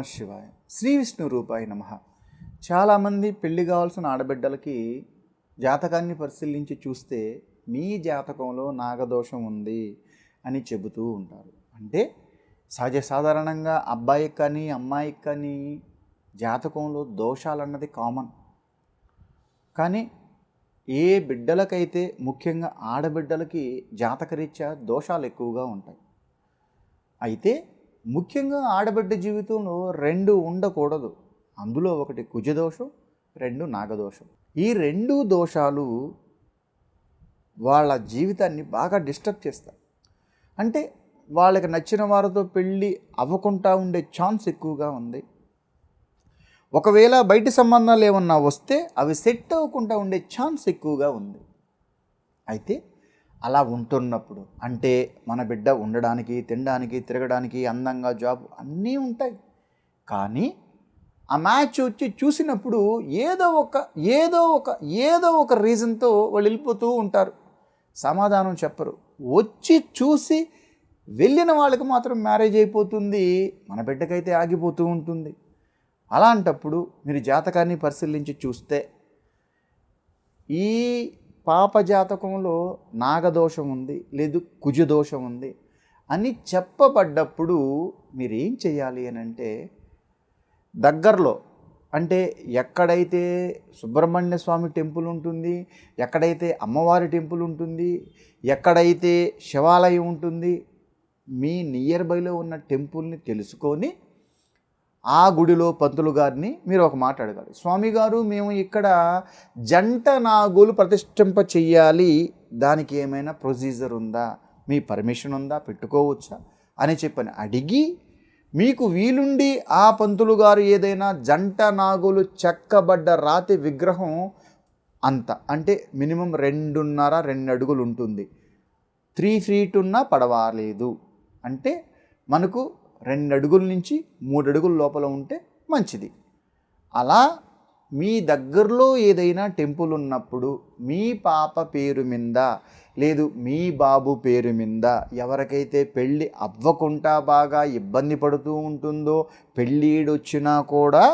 నమ శివాయ శ్రీ విష్ణు రూపాయ నమ. చాలామంది పెళ్ళి కావాల్సిన ఆడబిడ్డలకి జాతకాన్ని పరిశీలించి చూస్తే మీ జాతకంలో నాగదోషం ఉంది అని చెబుతూ ఉంటారు. అంటే సహజ సాధారణంగా అబ్బాయికి కానీ అమ్మాయికి కానీ జాతకంలో దోషాలు అన్నది కామన్. కానీ ఏ బిడ్డలకైతే ముఖ్యంగా ఆడబిడ్డలకి జాతకరీత్యా దోషాలు ఎక్కువగా ఉంటాయి. అయితే ముఖ్యంగా ఆడబిడ్డ జీవితంలో రెండు ఉండకూడదు. అందులో ఒకటి కుజదోషం రెండు నాగదోషం. ఈ రెండు దోషాలు వాళ్ళ జీవితాన్ని బాగా డిస్టర్బ్ చేస్తాయి. అంటే వాళ్ళకి నచ్చిన వారితో పెళ్ళి అవ్వకుండా ఉండే ఛాన్స్ ఎక్కువగా ఉంది. ఒకవేళ బయటి సంబంధాలు ఏమన్నా వస్తే అవి సెట్ అవ్వకుండా ఉండే ఛాన్స్ ఎక్కువగా ఉంది. అయితే అలా ఉంటున్నప్పుడు అంటే మన బిడ్డ ఉండడానికి తినడానికి తిరగడానికి అందంగా జాబ్ అన్నీ ఉంటాయి. కానీ ఆ మ్యాచ్ వచ్చి చూసినప్పుడు ఏదో ఒక ఏదో ఒక ఏదో ఒక రీజన్తో వాళ్ళు వెళ్ళిపోతూ ఉంటారు. సమాధానం చెప్పరు. వచ్చి చూసి వెళ్ళిన వాళ్ళకి మాత్రం మ్యారేజ్ అయిపోతుంది మన బిడ్డకైతే ఆగిపోతూ ఉంటుంది. అలాంటప్పుడు మీరు జాతకాన్ని పరిశీలించి చూస్తే ఈ పాప జాతకంలో నాగదోషం ఉంది లేదు కుజదోషం ఉంది అని చెప్పబడ్డప్పుడు మీరేం చేయాలి అని అంటే దగ్గరలో అంటే ఎక్కడైతే సుబ్రహ్మణ్య స్వామి టెంపుల్ ఉంటుంది ఎక్కడైతే అమ్మవారి టెంపుల్ ఉంటుంది ఎక్కడైతే శివాలయం ఉంటుంది మీ నియర్ బైలో ఉన్న టెంపుల్ని తెలుసుకొని ఆ గుడిలో పంతులు గారిని మీరు ఒక మాట అడగాలి. స్వామి గారు మేము ఇక్కడ జంట నాగులు ప్రతిష్ఠింప చెయ్యాలి. దానికి ఏమైనా ప్రొసీజర్ ఉందా? మీ పర్మిషన్ ఉందా? పెట్టుకోవచ్చా? అని చెప్పని అడిగి మీకు వీలుండి ఆ పంతులు గారు ఏదైనా జంట నాగులు చెక్కబడ్డ రాతి విగ్రహం అంత. అంటే మినిమం రెండున్నర రెండు అడుగులు ఉంటుంది త్రీ ఫీట్ ఉన్నా పడవాలేదు. అంటే మనకు రెండు అడుగుల నుంచి మూడు అడుగుల లోపల ఉంటే మంచిది. అలా మీ దగ్గరలో ఏదైనా టెంపుల్ ఉన్నప్పుడు మీ పాప పేరు మీద లేదు మీ బాబు పేరు మీద ఎవరికైతే పెళ్ళి అవ్వకుండా బాగా ఇబ్బంది పడుతూ ఉంటుందో పెళ్ళిడొచ్చినా కూడా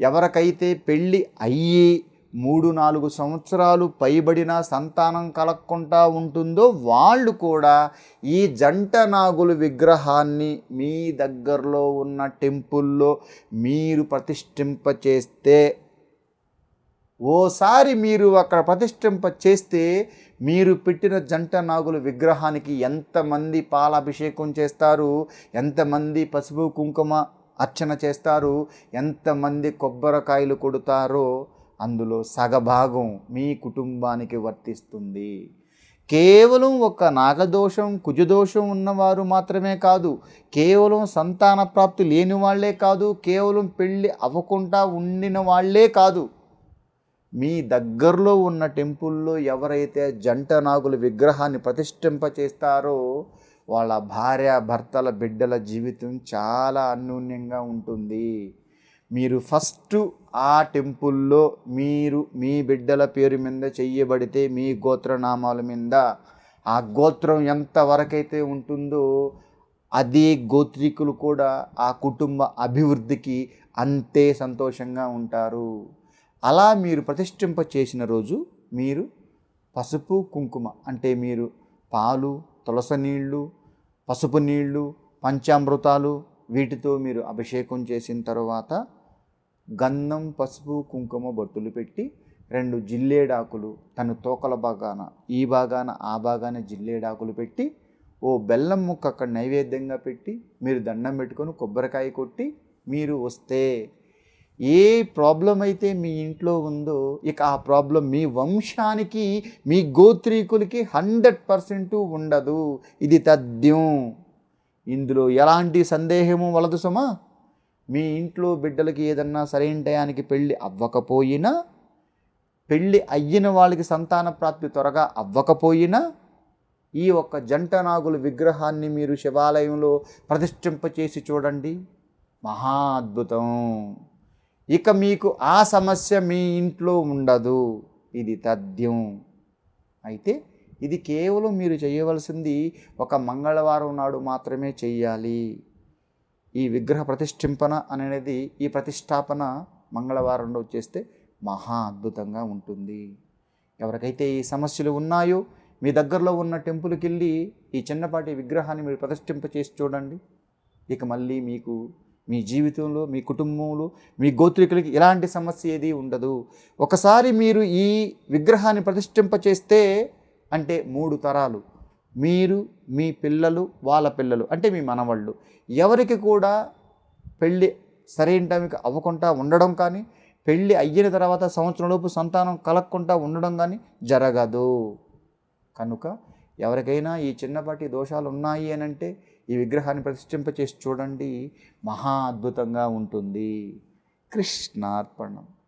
ఎవరికైతే పెళ్ళి అయ్యి మూడు నాలుగు సంవత్సరాలు పైబడిన సంతానం కలగకుండా ఉంటుందో వాళ్ళు కూడా ఈ జంట నాగులు విగ్రహాన్ని మీ దగ్గరలో ఉన్న టెంపుల్లో మీరు ప్రతిష్ఠింప చేస్తే ఓసారి మీరు అక్కడ ప్రతిష్ఠింప చేస్తే మీరు పెట్టిన జంట నాగుల విగ్రహానికి ఎంతమంది పాలాభిషేకం చేస్తారు ఎంతమంది పసుపు కుంకుమ అర్చన చేస్తారు ఎంతమంది కొబ్బరికాయలు కొడతారో అందులో సగభాగం మీ కుటుంబానికి వర్తిస్తుంది. కేవలం ఒక నాగదోషం కుజదోషం ఉన్నవారు మాత్రమే కాదు కేవలం సంతాన ప్రాప్తి లేని వాళ్ళే కాదు కేవలం పెళ్ళి అవ్వకుండా ఉండిన వాళ్ళే కాదు. మీ దగ్గరలో ఉన్న టెంపుల్లో ఎవరైతే జంట నాగుల విగ్రహాన్ని ప్రతిష్ఠింప చేస్తారో వాళ్ళ భార్య భర్తల బిడ్డల జీవితం చాలా అన్యోన్యంగా ఉంటుంది. మీరు ఫస్ట్ ఆ టెంపుల్లో మీరు మీ బిడ్డల పేరు మీద చెయ్యబడితే మీ గోత్రనామాల మీద. ఆ గోత్రం ఎంతవరకైతే ఉంటుందో అదే గోత్రికులు కూడా ఆ కుటుంబ అభివృద్ధికి అంతే సంతోషంగా ఉంటారు. అలా మీరు ప్రతిష్ఠింప చేసిన రోజు మీరు పసుపు కుంకుమ అంటే మీరు పాలు తులస నీళ్ళు పసుపు నీళ్ళు పంచామృతాలు వీటితో మీరు అభిషేకం చేసిన తర్వాత గంధం పసుపు కుంకుమ బొట్టులు పెట్టి రెండు జిల్లేడాకులు తన తోకల భాగాన ఈ భాగాన ఆ భాగాన జిల్లేడాకులు పెట్టి ఓ బెల్లం ముక్క అక్కడ నైవేద్యంగా పెట్టి మీరు దండం పెట్టుకొని కొబ్బరికాయ కొట్టి మీరు వస్తే ఏ ప్రాబ్లం అయితే మీ ఇంట్లో ఉందో ఇక ఆ ప్రాబ్లం మీ వంశానికి మీ గోత్రీకులకి హండ్రెడ్ పర్సెంట్ ఉండదు. ఇది తథ్యం. ఇందులో ఎలాంటి సందేహము వలదు సుమా? మీ ఇంట్లో బిడ్డలకి ఏదన్నా సరైన టయానికి పెళ్ళి అవ్వకపోయినా పెళ్ళి అయిన వాళ్ళకి సంతాన ప్రాప్తి త్వరగా అవ్వకపోయినా ఈ ఒక్క జంట నాగుల విగ్రహాన్ని మీరు శివాలయంలో ప్రతిష్ఠింపచేసి చూడండి. మహా అద్భుతం. ఇక మీకు ఆ సమస్య మీ ఇంట్లో ఉండదు. ఇది తథ్యం. అయితే ఇది కేవలం మీరు చేయవలసింది ఒక మంగళవారం నాడు మాత్రమే చెయ్యాలి. ఈ విగ్రహ ప్రతిష్ఠింపన అనేది ఈ ప్రతిష్టాపన మంగళవారం రోజు చేస్తే మహా అద్భుతంగా ఉంటుంది. ఎవరికైతే ఈ సమస్యలు ఉన్నాయో మీ దగ్గరలో ఉన్న టెంపుల్కి వెళ్ళి ఈ చిన్నపాటి విగ్రహాన్ని మీరు ప్రతిష్ఠింప చేసి చూడండి. ఇక మళ్ళీ మీకు మీ జీవితంలో మీ కుటుంబంలో మీ గోత్రికులకి ఎలాంటి సమస్య ఏది ఉండదు. ఒకసారి మీరు ఈ విగ్రహాన్ని ప్రతిష్ఠింప చేస్తే అంటే మూడు తరాలు. మీరు మీ పిల్లలు వాళ్ళ పిల్లలు అంటే మీ మనవళ్ళు ఎవరికి కూడా పెళ్ళి సరైన టైంకి అవ్వకుండా ఉండడం కానీ పెళ్ళి అయిన తర్వాత సంవత్సరంలోపు సంతానం కలగకుండా ఉండడం కానీ జరగదు. కనుక ఎవరికైనా ఈ చిన్నపాటి దోషాలు ఉన్నాయి అని అంటే ఈ విగ్రహాన్ని ప్రతిష్ఠింప చేసి చూడండి. మహా అద్భుతంగా ఉంటుంది. కృష్ణార్పణం.